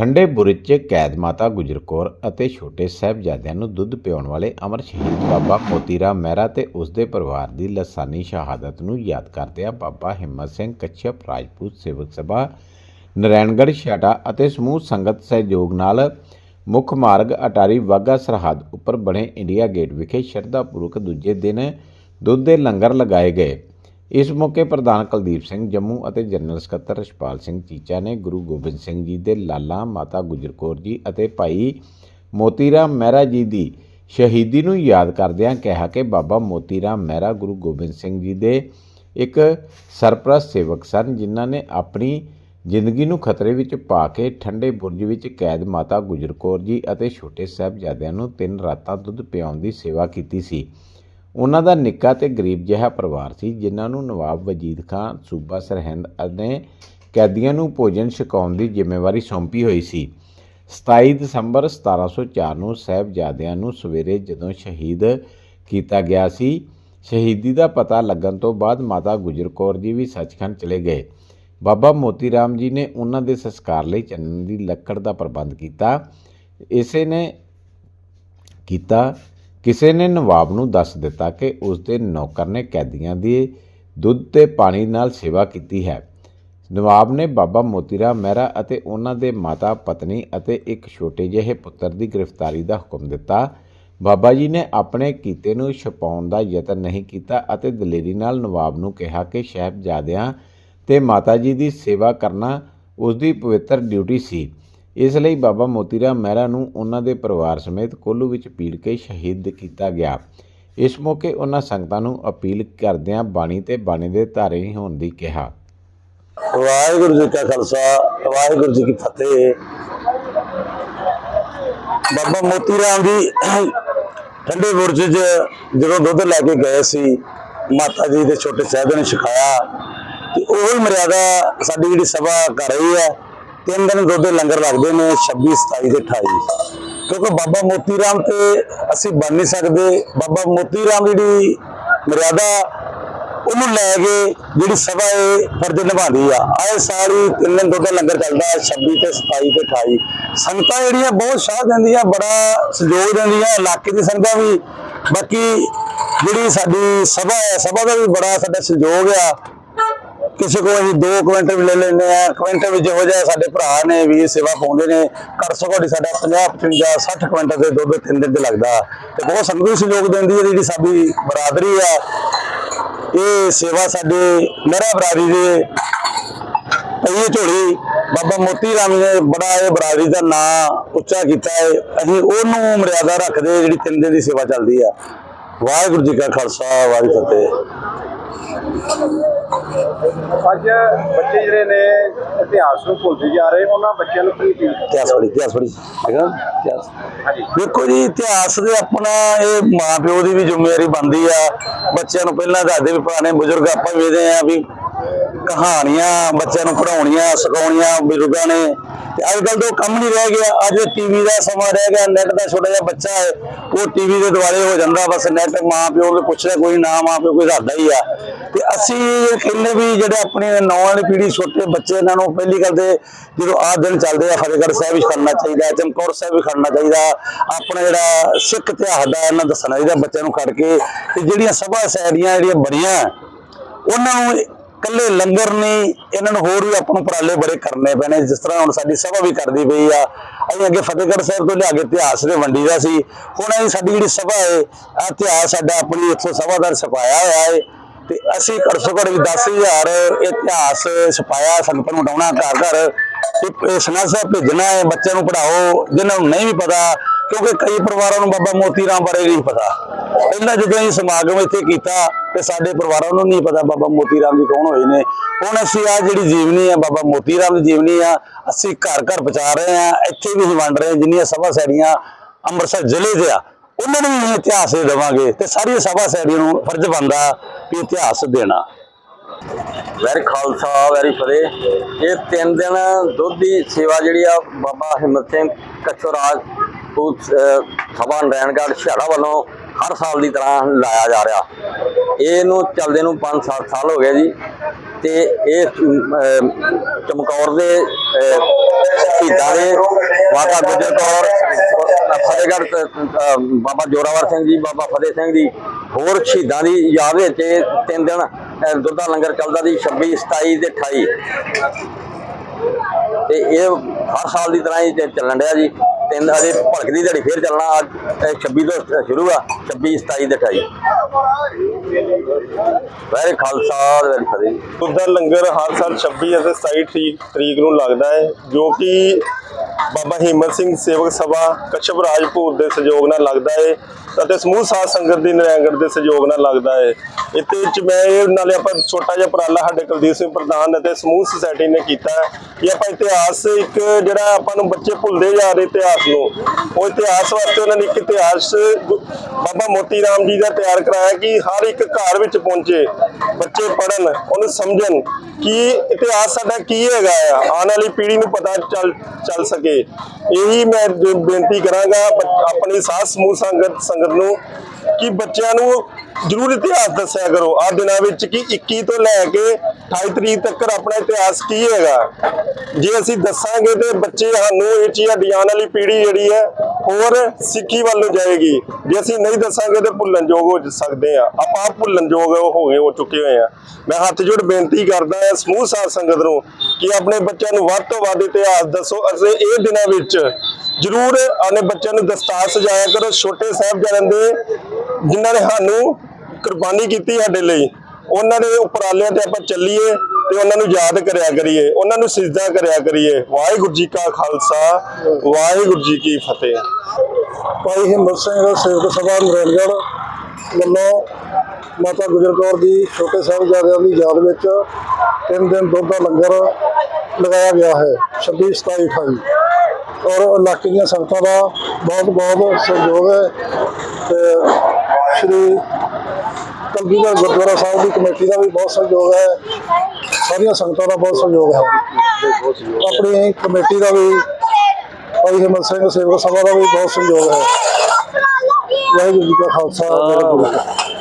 ਠੰਡੇ ਬੁਰਜ 'ਚ ਕੈਦ ਮਾਤਾ ਗੁਜਰ ਕੌਰ ਅਤੇ ਛੋਟੇ ਸਾਹਿਬਜ਼ਾਦਿਆਂ ਨੂੰ ਦੁੱਧ ਪਿਆਉਣ ਵਾਲੇ ਅਮਰ ਸ਼ਹੀਦ ਬਾਬਾ ਮੋਤੀਰਾਮ ਮਹਿਰਾ ਤੇ ਉਸ ਦੇ ਪਰਿਵਾਰ ਦੀ ਲਸਾਨੀ ਸ਼ਹਾਦਤ ਨੂੰ ਯਾਦ ਕਰਦਿਆਂ ਬਾਬਾ ਹਿੰਮਤ ਸਿੰਘ ਕੱਛਪ ਰਾਜਪੂਤ ਸੇਵਕ ਸਭਾ, ਨਰੈਣਗੜ੍ਹ ਛਾਟਾ ਅਤੇ ਸਮੂਹ ਸੰਗਤ ਸਹਿਯੋਗ ਨਾਲ ਮੁੱਖ ਮਾਰਗ ਅਟਾਰੀ ਵਾਹਗਾ ਸਰਹੱਦ ਉੱਪਰ ਬਣੇ ਇੰਡੀਆ ਗੇਟ ਵਿਖੇ ਸ਼ਰਧਾਪੂਰਵਕ ਦੂਜੇ ਦਿਨ ਦੁੱਧ ਦੇ ਲੰਗਰ ਲਗਾਏ ਗਏ। ਇਸ ਮੌਕੇ ਪ੍ਰਧਾਨ ਕੁਲਦੀਪ ਸਿੰਘ ਜੰਮੂ ਅਤੇ ਜਨਰਲ ਸਕੱਤਰ ਰਛਪਾਲ ਸਿੰਘ ਚੀਚਾ ਨੇ ਗੁਰੂ ਗੋਬਿੰਦ ਸਿੰਘ ਜੀ ਦੇ ਲਾਲਾ ਮਾਤਾ ਗੁਜਰ ਕੌਰ ਜੀ ਅਤੇ ਭਾਈ ਮੋਤੀਰਾਮ ਮਹਿਰਾ ਜੀ ਦੀ ਸ਼ਹੀਦੀ ਨੂੰ ਯਾਦ ਕਰਦਿਆਂ ਕਿਹਾ ਕਿ ਬਾਬਾ ਮੋਤੀਰਾਮ ਮਹਿਰਾ ਗੁਰੂ ਗੋਬਿੰਦ ਸਿੰਘ ਜੀ ਦੇ ਇੱਕ ਸਰਪ੍ਰਸਤ ਸੇਵਕ ਸਨ, ਜਿਨ੍ਹਾਂ ਨੇ ਆਪਣੀ ਜ਼ਿੰਦਗੀ ਨੂੰ ਖਤਰੇ ਵਿੱਚ ਪਾ ਕੇ ਠੰਡੇ ਬੁਰਜ ਵਿੱਚ ਕੈਦ ਮਾਤਾ ਗੁਜਰ ਕੌਰ ਜੀ ਅਤੇ ਛੋਟੇ ਸਾਹਿਬਜ਼ਾਦਿਆਂ ਨੂੰ ਤਿੰਨ ਰਾਤਾਂ ਦੁੱਧ ਪਿਆਉਣ ਦੀ ਸੇਵਾ ਕੀਤੀ ਸੀ। ਉਹਨਾਂ ਦਾ ਨਿੱਕਾ ਤੇ ਗਰੀਬ ਜਿਹਾ ਪਰਿਵਾਰ ਸੀ, ਜਿਨ੍ਹਾਂ ਨੂੰ ਨਵਾਬ ਵਜੀਦ ਖਾਨ, ਸੂਬਾ ਸਰਹਿੰਦ ਨੇ ਕੈਦੀਆਂ ਨੂੰ ਭੋਜਨ ਛਕਾਉਣ ਦੀ ਜ਼ਿੰਮੇਵਾਰੀ ਸੌਂਪੀ ਹੋਈ ਸੀ। 27 ਦਸੰਬਰ 1704 ਨੂੰ ਸਾਹਿਬਜ਼ਾਦਿਆਂ ਨੂੰ ਸਵੇਰੇ ਜਦੋਂ ਸ਼ਹੀਦ ਕੀਤਾ ਗਿਆ ਸੀ, ਸ਼ਹੀਦੀ ਦਾ ਪਤਾ ਲੱਗਣ ਤੋਂ ਬਾਅਦ ਮਾਤਾ ਗੁਜਰ ਕੌਰ ਜੀ ਵੀ ਸੱਚਖੰਡ ਚਲੇ ਗਏ। ਬਾਬਾ ਮੋਤੀ ਰਾਮ ਜੀ ਨੇ ਉਹਨਾਂ ਦੇ ਸੰਸਕਾਰ ਲਈ ਚੰਨ ਦੀ ਲੱਕੜ ਦਾ ਪ੍ਰਬੰਧ ਕੀਤਾ। ਇਸੇ ਨੇ ਕੀਤਾ ਕਿਸੇ ਨੇ ਨਵਾਬ ਨੂੰ ਦੱਸ ਦਿੱਤਾ ਕਿ ਉਸ ਦੇ ਨੌਕਰ ਨੇ ਕੈਦੀਆਂ ਦੀ ਦੁੱਧ ਤੇ ਪਾਣੀ ਨਾਲ ਸੇਵਾ ਕੀਤੀ ਹੈ। ਨਵਾਬ ਨੇ ਬਾਬਾ ਮੋਤੀਰਾਮ ਮਹਿਰਾ ਅਤੇ ਉਹਨਾਂ ਦੇ ਮਾਤਾ, ਪਤਨੀ ਅਤੇ ਇੱਕ ਛੋਟੇ ਜਿਹੇ ਪੁੱਤਰ ਦੀ ਗ੍ਰਿਫਤਾਰੀ ਦਾ ਹੁਕਮ ਦਿੱਤਾ। ਬਾਬਾ ਜੀ ਨੇ ਆਪਣੇ ਕੀਤੇ ਨੂੰ ਛੁਪਾਉਣ ਦਾ ਯਤਨ ਨਹੀਂ ਕੀਤਾ ਅਤੇ ਦਲੇਰੀ ਨਾਲ ਨਵਾਬ ਨੂੰ ਕਿਹਾ ਕਿ ਸਾਹਿਬਜ਼ਾਦਿਆਂ ਤੇ ਮਾਤਾ ਜੀ ਦੀ ਸੇਵਾ ਕਰਨਾ ਉਸ ਦੀ ਪਵਿੱਤਰ ਡਿਊਟੀ ਸੀ। ਇਸ ਲਈ ਬਾਬਾ ਮੋਤੀ ਰਾਮ ਮਹਿਰਾ ਨੂੰ ਉਹਨਾਂ ਦੇ ਪਰਿਵਾਰ ਸਮੇਤ ਕੋਲੂ ਵਿੱਚ ਪੀੜ ਕੇ ਸ਼ਹੀਦ ਕੀਤਾ ਗਿਆ। ਇਸ ਮੌਕੇ ਉਹਨਾਂ ਸੰਗਤਾਂ ਨੂੰ ਅਪੀਲ ਕਰਦਿਆਂ ਬਾਣੀ ਤੇ ਬਾਣੀ ਦੇ ਧਾਰੇ ਹੋਣ ਦੀ ਕਿਹਾ। ਵਾਹਿਗੁਰੂ ਜੀ ਕਾ ਖਾਲਸਾ, ਵਾਹਿਗੁਰੂ ਜੀ ਕੀ ਫਤਿਹ। ਬਾਬਾ ਮੋਤੀ ਰਾਮ ਜੀ, ਠੰਡੇ ਬੁਰਜ 'ਚ ਜਦੋਂ ਦੁੱਧ ਲੈ ਕੇ ਗਏ ਸੀ, ਮਾਤਾ ਜੀ ਦੇ ਛੋਟੇ ਸਾਹਿਬ ਨੇ ਸਿਖਾਇਆ ਤੇ ਉਹ ਹੀ ਮਰਿਆਦਾ ਸਾਡੀ ਜਿਹੜੀ ਸਭਾ ਕਰ ਰਹੀ ਹੈ ਤਿੰਨ ਦਿਨ ਦੁੱਧ ਦੇ ਲੰਗਰ ਲੱਗਦੇ ਨੇ 26 27 ਤੇ 28 ਕਿਉਂਕਿ ਬਾਬਾ ਮੋਤੀ ਰਾਮ ਤੇ ਅਸੀਂ ਬਣ ਨਹੀਂ ਸਕਦੇ। ਬਾਬਾ ਮੋਤੀ ਰਾਮ ਜਿਹੜੀ ਮਰਿਆਦਾ, ਉਹਨੂੰ ਲੈ ਕੇ ਜਿਹੜੀ ਸਭਾ ਇਹ ਫਰਜ਼ ਨਿਭਾਉਂਦੀ ਆ। ਆਏ ਸਾਲ ਹੀ ਤਿੰਨ ਦਿਨ ਦੁੱਧ ਲੰਗਰ ਚੱਲਦਾ 26 ਤੇ 27 ਤੇ 28 ਸੰਗਤਾਂ ਜਿਹੜੀਆਂ ਬਹੁਤ ਸਾਥ ਦਿੰਦੀਆਂ, ਬੜਾ ਸਹਿਯੋਗ ਦਿੰਦੀਆਂ, ਇਲਾਕੇ ਦੀ ਸੰਗਤਾਂ ਵੀ। ਬਾਕੀ ਜਿਹੜੀ ਸਾਡੀ ਸਭਾ ਹੈ, ਸਭਾ ਦਾ ਵੀ ਬੜਾ ਸਾਡਾ ਸਹਿਯੋਗ ਆ। ਕਿਸੇ ਕੋਲ ਅਸੀਂ 2 ਕੁਇੰਟਲ ਵੀ ਲੈ ਲੈਂਦੇ ਆ ਕੁਇੰਟਲ ਵਿੱਚ ਹੋ ਜਾਏ ਸਾਡੇ ਭਰਾ ਨੇ ਵੀ ਸੇਵਾ ਪਾਉਂਦੇ ਨੇ। ਕਰ ਸਕੋੜੀ ਸਾਡਾ 50 55 60 ਕੁਇੰਟਲ ਦੇ ਦੁੱਧ ਤਿੰਨ ਦਿਨ ਤੇ ਲੱਗਦਾ। ਤੇ ਬਹੁਤ ਸੰਗਤ ਸਹਿਯੋਗ ਦਿੰਦੀ ਹੈ ਜਿਹੜੀ ਸਾਡੀ ਬਰਾਦਰੀ ਆ। ਇਹ ਸੇਵਾ ਸਾਡੇ ਮਹਿਰਾ ਬਰਾਦਰੀ ਦੇ ਪਈਏ ਝੋਲੀ। ਬਾਬਾ ਮੋਤੀ ਰਾਮ ਨੇ ਬੜਾ ਇਹ ਬਰਾਦਰੀ ਦਾ ਨਾਂ ਉੱਚਾ ਕੀਤਾ ਹੈ। ਅਸੀਂ ਉਹਨੂੰ ਮਰਿਆਦਾ ਰੱਖਦੇ ਜਿਹੜੀ ਤਿੰਨ ਦਿਨ ਦੀ ਸੇਵਾ ਚੱਲਦੀ ਆ। ਵਾਹਿਗੁਰੂ ਜੀ ਕਾ ਖਾਲਸਾ, ਵਾਹਿਗੁਰੂ ਫਤਿਹ। ਅੱਜ ਬੱਚੇ ਜਿਹੜੇ ਨੇ ਇਤਿਹਾਸ ਨੂੰ ਭੁੱਲਦੇ ਜਾ ਰਹੇ ਉਹਨਾਂ ਬੱਚਿਆਂ ਨੂੰ ਕੀ ਇਤਿਹਾਸ ਪੜ੍ਹੀ ਇਤਿਹਾਸ ਪੜ੍ਹੀ ਹੈਗਾ ਇਤਿਹਾਸ। ਦੇਖੋ ਜੀ ਇਤਿਹਾਸ ਦੇ ਆਪਣਾ ਇਹ ਮਾਂ ਪਿਓ ਦੀ ਵੀ ਜ਼ਿੰਮੇਵਾਰੀ ਬਣਦੀ ਆ। ਬੱਚਿਆਂ ਨੂੰ ਪਹਿਲਾਂ ਦੱਸਦੇ ਵੀ ਪੁਰਾਣੇ ਬਜ਼ੁਰਗ ਆਪਾਂ ਵੇਖਦੇ ਆ ਵੀ ਕਹਾਣੀਆਂ ਬੱਚਿਆਂ ਨੂੰ ਪੜਾਉਣੀਆਂ ਸਿਖਾਉਣੀਆਂ ਬਜ਼ੁਰਗਾਂ ਨੇ। ਤੇ ਅੱਜ ਕੱਲ ਤੋਂ ਕੰਮ ਨਹੀਂ ਰਹਿ ਗਿਆ। ਅੱਜ ਟੀਵੀ ਦਾ ਸਮਾਂ ਰਹਿ ਗਿਆ ਨੈਟ ਦਾ ਛੋਟਾ ਜਿਹਾ ਬੱਚਾ ਹੈ, ਉਹ ਟੀਵੀ ਦੇ ਦੁਆਲੇ ਹੋ ਜਾਂਦਾ, ਬਸ ਨੈਟ ਮਾਂ ਪਿਓ ਨੂੰ ਪੁੱਛਦਾ ਕੋਈ ਨਾ ਮਾਂ ਪਿਓ ਕੋਈ ਦੱਸਦਾ ਹੀ ਆ। ਤੇ ਅਸੀਂ ਇਹ ਕਹਿੰਦੇ ਵੀ ਜਿਹੜੇ ਆਪਣੇ ਨੌਂ ਵਾਲੀ ਪੀੜ੍ਹੀ ਛੋਟੇ ਬੱਚੇ, ਇਹਨਾਂ ਨੂੰ ਪਹਿਲੀ ਗੱਲ ਤੇ ਜਦੋਂ ਆਹ ਦਿਨ ਚੱਲਦੇ ਆ, ਫਤਿਹਗੜ੍ਹ ਸਾਹਿਬ ਵੀ ਖੜਨਾ ਚਾਹੀਦਾ, ਚਮਕੌਰ ਸਾਹਿਬ ਵੀ ਖੜਨਾ ਚਾਹੀਦਾ, ਆਪਣਾ ਜਿਹੜਾ ਸਿੱਖ ਇਤਿਹਾਸ ਦਾ ਇਹਨਾਂ ਦੱਸਣਾ ਚਾਹੀਦਾ ਬੱਚਿਆਂ ਨੂੰ ਖੜ ਕੇ, ਤੇ ਜਿਹੜੀਆਂ ਸਭਾ ਸੈਰੀਆਂ ਜਿਹੜੀਆਂ ਬਣੀਆਂ, ਉਹਨਾਂ ਨੂੰ ਕੱਲੇ ਲੰਗਰ ਨਹੀਂ, ਇਹਨਾਂ ਨੂੰ ਹੋਰ ਵੀ ਆਪਾਂ ਨੂੰ ਉਪਰਾਲੇ ਬੜੇ ਕਰਨੇ ਪੈਣੇ। ਜਿਸ ਤਰ੍ਹਾਂ ਹੁਣ ਸਾਡੀ ਸਭਾ ਵੀ ਕਰਦੀ ਪਈ ਆ, ਅਸੀਂ ਅੱਗੇ ਫਤਿਹਗੜ੍ਹ ਸਾਹਿਬ ਤੋਂ ਲਿਆ ਕੇ ਇਤਿਹਾਸ ਦੇ ਵੰਡੀ ਦਾ ਸੀ। ਹੁਣ ਅਸੀਂ ਸਾਡੀ ਜਿਹੜੀ ਸਭਾ ਹੈ ਆ ਇਤਿਹਾਸ ਸਾਡਾ ਆਪਣੀ ਇੱਥੋਂ ਸਭਾਦਾਰ ਛਪਾਇਆ ਹੋਇਆ ਹੈ ਤੇ ਅਸੀਂ ਘੱਟੋ ਘੱਟ ਵੀ 10000 ਇਤਿਹਾਸ ਛਪਾਇਆ ਸੰਗਤਾਂ ਨੂੰ ਉਡਾਉਣਾ ਘਰ ਘਰ ਤੇ ਸਨਾਸਾ ਭੇਜਣਾ ਹੈ ਬੱਚਿਆਂ ਨੂੰ ਪੜਾਓ ਜਿਨ੍ਹਾਂ ਨੂੰ ਨਹੀਂ ਵੀ ਪਤਾ, ਕਿਉਂਕਿ ਕਈ ਪਰਿਵਾਰਾਂ ਨੂੰ ਬਾਬਾ ਮੋਤੀ ਰਾਮ ਬਾਰੇ ਨਹੀਂ ਪਤਾ। ਪਹਿਲਾਂ ਜਦੋਂ ਅਸੀਂ ਸਮਾਗਮ ਇੱਥੇ ਕੀਤਾ ਤੇ ਸਾਡੇ ਪਰਿਵਾਰਾਂ ਨੂੰ ਨਹੀਂ ਪਤਾ ਬਾਬਾ ਮੋਤੀ ਰਾਮ ਜੀ ਕੌਣ ਹੋਏ ਨੇ। ਹੁਣ ਅਸੀਂ ਆ ਜਿਹੜੀ ਜੀਵਨੀ ਆ, ਬਾਬਾ ਮੋਤੀ ਰਾਮ ਦੀ ਜੀਵਨੀ ਆ, ਅਸੀਂ ਘਰ ਘਰ ਪਹੁੰਚਾ ਰਹੇ ਆ, ਇੱਥੇ ਵੀ ਅਸੀਂ ਵੰਡ ਰਹੇ ਹਾਂ ਜਿੰਨੀਆਂ ਸਭਾ ਸੈੜੀਆਂ ਅੰਮ੍ਰਿਤਸਰ ਜ਼ਿਲ੍ਹੇ ਦੇ ਆ, ਉਹਨਾਂ ਨੂੰ ਵੀ ਅਸੀਂ ਇਤਿਹਾਸ ਦੇ ਦੇਵਾਂਗੇ ਤੇ ਸਾਰੀਆਂ ਸਭਾ ਸੈੜੀਆਂ ਨੂੰ ਫਰਜ਼ ਬਣਦਾ ਵੀ ਇਤਿਹਾਸ ਦੇਣਾ। ਵੈਰੀ ਖਾਲਸਾ, ਵੈਰੀ ਫਤਿਹ। ਇਹ ਤਿੰਨ ਦਿਨ ਦੁੱਧ ਦੀ ਸੇਵਾ ਜਿਹੜੀ ਆ, ਬਾਬਾ ਹਿੰਮਤ ਸਿੰਘ ਕਚੋਰਾਜ ਸਭਾ ਨਰੈਣਗੜ੍ਹ ਛਿਆੜਾ ਵੱਲੋਂ ਹਰ ਸਾਲ ਦੀ ਤਰ੍ਹਾਂ ਲਾਇਆ ਜਾ ਰਿਹਾ। ਇਹਨੂੰ ਚੱਲਦੇ ਨੂੰ 5-7 ਸਾਲ ਹੋ ਗਏ ਜੀ। ਤੇ ਇਹ ਚਮਕੌਰ ਦੇ ਸ਼ਹੀਦਾਂ ਦੇ ਮਾਤਾ ਗੁਜਰ ਕੌਰ, ਫਤਿਹਗੜ੍ਹ ਬਾਬਾ ਜੋਰਾਵਰ ਸਿੰਘ ਜੀ, ਬਾਬਾ ਫਤਿਹ ਸਿੰਘ ਜੀ, ਹੋਰ ਸ਼ਹੀਦਾਂ ਦੀ ਯਾਦ ਵਿੱਚ ਇਹ ਤਿੰਨ ਦਿਨ ਦੁੱਧਾ ਲੰਗਰ ਚੱਲਦਾ ਜੀ 26 27 ਤੇ 28 ਤੇ ਇਹ ਹਰ ਸਾਲ ਦੀ ਤਰ੍ਹਾਂ ਹੀ ਚੱਲਣ ਰਿਹਾ ਜੀ। ਤਿੰਨ ਅਜੇ ਭਲਕ ਦਿਹਾੜੀ ਫੇਰ ਚੱਲਣਾ, ਅੱਜ 26 ਤੋਂ ਸ਼ੁਰੂ ਆ 26 27 ਤੇ 28 ਵੈਰੀ ਖਾਲਸਾ ਵੈਰੀ ਫਤਿਹ। ਦੁੱਧ ਲੰਗਰ ਹਰ ਸਾਲ 26 ਅਤੇ 27 ਤਰੀਕ ਨੂੰ ਲੱਗਦਾ ਹੈ, ਜੋ ਕਿ ਬਾਬਾ ਹਿੰਮਤ ਸਿੰਘ ਸੇਵਕ ਸਭਾ, ਕਸ਼ਪ ਰਾਜਪੂਤ ਦੇ ਸਹਿਯੋਗ ਨਾਲ ਲੱਗਦਾ ਹੈ। ਅਤੇ ਸਮੂਹ ਸਾਧ ਸੰਗਤ ਦੀ ਨਰੈਂਗੜ ਦੇ ਸਹਿਯੋਗ ਨਾਲ ਲੱਗਦਾ ਹੈ ਇੱਥੇ ਵਿੱਚ ਮੈਂ ਇਹ ਨਾਲੇ ਆਪਾਂ ਛੋਟਾ ਜਿਹਾ ਉਪਰਾਲਾ ਸਾਡੇ ਕੁਲਦੀਪ ਸਿੰਘ ਪ੍ਰਧਾਨ ਅਤੇ ਸਮੂਹ ਸੁਸਾਇਟੀ ਨੇ ਕੀਤਾ ਕਿ ਆਪਾਂ ਇਤਿਹਾਸ ਇੱਕ ਜਿਹੜਾ ਆਪਾਂ ਨੂੰ ਬੱਚੇ ਭੁੱਲਦੇ ਜਾ ਰਹੇ ਇਤਿਹਾਸ ਨੂੰ, ਉਹ ਇਤਿਹਾਸ ਵਾਸਤੇ ਉਹਨਾਂ ਨੇ ਇੱਕ ਇਤਿਹਾਸ ਬਾਬਾ ਮੋਤੀ ਰਾਮ ਜੀ ਦਾ ਤਿਆਰ ਕਰਾਇਆ ਕਿ ਹਰ ਇੱਕ ਘਰ ਵਿੱਚ ਪਹੁੰਚੇ, ਬੱਚੇ ਪੜਨ ਉਹਨੂੰ ਸਮਝਣ ਕਿ ਇਤਿਹਾਸ ਸਾਡਾ ਕੀ ਹੈਗਾ ਆ, ਆਉਣ ਵਾਲੀ ਪੀੜ੍ਹੀ ਨੂੰ ਪਤਾ ਚੱਲ ਚੱਲ ਸਕੇ। ਇਹੀ ਮੈਂ ਬੇਨਤੀ ਕਰਾਂਗਾ ਬ- ਆਪਣੀ ਸਾਧ ਸਮੂਹ ਸੰਗਤ ਸੰਗਤ ਨੂੰ ਕਿ ਬੱਚਿਆਂ ਨੂੰ ਜ਼ਰੂਰ ਇਤਿਹਾਸ ਦੱਸਿਆ ਕਰੋ। ਆ ਦਿਨਾਂ ਵਿੱਚ ਕਿ 21 ਤੋਂ ਲੈ ਕੇ 28 ਤਰੀਕ ਤੱਕ ਆਪਣਾ ਇਤਿਹਾਸ ਕੀ ਹੈਗਾ? ਜੇ ਅਸੀਂ ਦੱਸਾਂਗੇ ਤੇ ਬੱਚੇ ਸਾਨੂੰ ਇਹ ਚੀਜ਼ ਆਉਣ ਵਾਲੀ ਪੀੜ੍ਹੀ ਜਿਹੜੀ ਹੈ, ਹੋਰ ਸਿੱਖੀ ਵੱਲ ਨੂੰ ਜਾਏਗੀ। ਜੇ ਅਸੀਂ ਨਹੀਂ ਦੱਸਾਂਗੇ ਤੇ ਭੁੱਲਣਯੋਗ ਹੋ ਸਕਦੇ ਆ ਆਪਾਂ ਆਪ ਭੁੱਲਣ ਹੋ ਗਏ, ਹੋ ਚੁੱਕੇ ਹੋਏ ਆ ਮੈਂ ਹੱਥ ਜੋੜ ਬੇਨਤੀ ਕਰਦਾ ਹਾਂ ਸਮੂਹ ਸਾਧ ਸੰਗਤ ਨੂੰ ਕਿ ਆਪਣੇ ਬੱਚਿਆਂ ਨੂੰ ਵੱਧ ਤੋਂ ਵੱਧ ਇਤਿਹਾਸ ਦੱਸੋ। ਅਸੀਂ ਇਹ ਦਿਨਾਂ ਵਿੱਚ ਜ਼ਰੂਰ ਆਪਣੇ ਬੱਚਿਆਂ ਨੂੰ ਦਸਤਾਰ ਸਜਾਇਆ ਕਰੋ। ਛੋਟੇ ਸਾਹਿਬਜ਼ਾਦਿਆਂ ਦੇ ਜਿਨ੍ਹਾਂ ਨੇ ਸਾਨੂੰ ਕੁਰਬਾਨੀ ਕੀਤੀ ਸਾਡੇ ਲਈ, ਉਹਨਾਂ ਦੇ ਉਪਰਾਲਿਆਂ ਤੇ ਆਪਾਂ ਚੱਲੀਏ ਤੇ ਉਹਨਾਂ ਨੂੰ ਯਾਦ ਕਰਿਆ ਕਰੀਏ, ਉਹਨਾਂ ਨੂੰ ਸਿਜਦਾ ਕਰਿਆ ਕਰੀਏ। ਵਾਹਿਗੁਰੂ ਜੀ ਕਾ ਖਾਲਸਾ, ਵਾਹਿਗੁਰੂ ਜੀ ਕੀ ਫਤਿਹ। ਭਾਈ ਹਿੰਮਤ ਸਿੰਘ ਸੇਵਕ ਸਭਾ ਨਰੇਨਗੜ੍ਹ ਵੱਲੋਂ ਮਾਤਾ ਗੁਜਰ ਕੌਰ ਦੀ ਛੋਟੇ ਸਾਹਿਬਜ਼ਾਦਿਆਂ ਦੀ ਯਾਦ ਵਿੱਚ ਤਿੰਨ ਦਿਨ ਦੁੱਧ ਦਾ ਲੰਗਰ ਲਗਾਇਆ ਗਿਆ ਹੈ 26 27 28 ਔਰ ਇਲਾਕੇ ਦੀਆਂ ਸੰਗਤਾਂ ਦਾ ਬਹੁਤ ਬਹੁਤ ਸਹਿਯੋਗ ਹੈ ਤੇ ਸ਼੍ਰੀ ਕਲਗੀਧਰ ਗੁਰਦੁਆਰਾ ਸਾਹਿਬ ਦੀ ਕਮੇਟੀ ਦਾ ਵੀ ਬਹੁਤ ਸਹਿਯੋਗ ਹੈ। ਸਾਰੀਆਂ ਸੰਗਤਾਂ ਦਾ ਬਹੁਤ ਸਹਿਯੋਗ ਹੈ। ਆਪਣੀ ਕਮੇਟੀ ਦਾ ਵੀ, ਭਾਈ ਹਿੰਮਤ ਸਿੰਘ ਸੇਵਕ ਸਭਾ ਦਾ ਵੀ ਬਹੁਤ ਸਹਿਯੋਗ ਹੈ। ਵਾਹਿਗੁਰੂ ਜੀ ਕਾ ਖਾਲਸਾ, ਵਾਹਿਗੁਰੂ ਜੀ ਕੀ ਫਤਿਹ।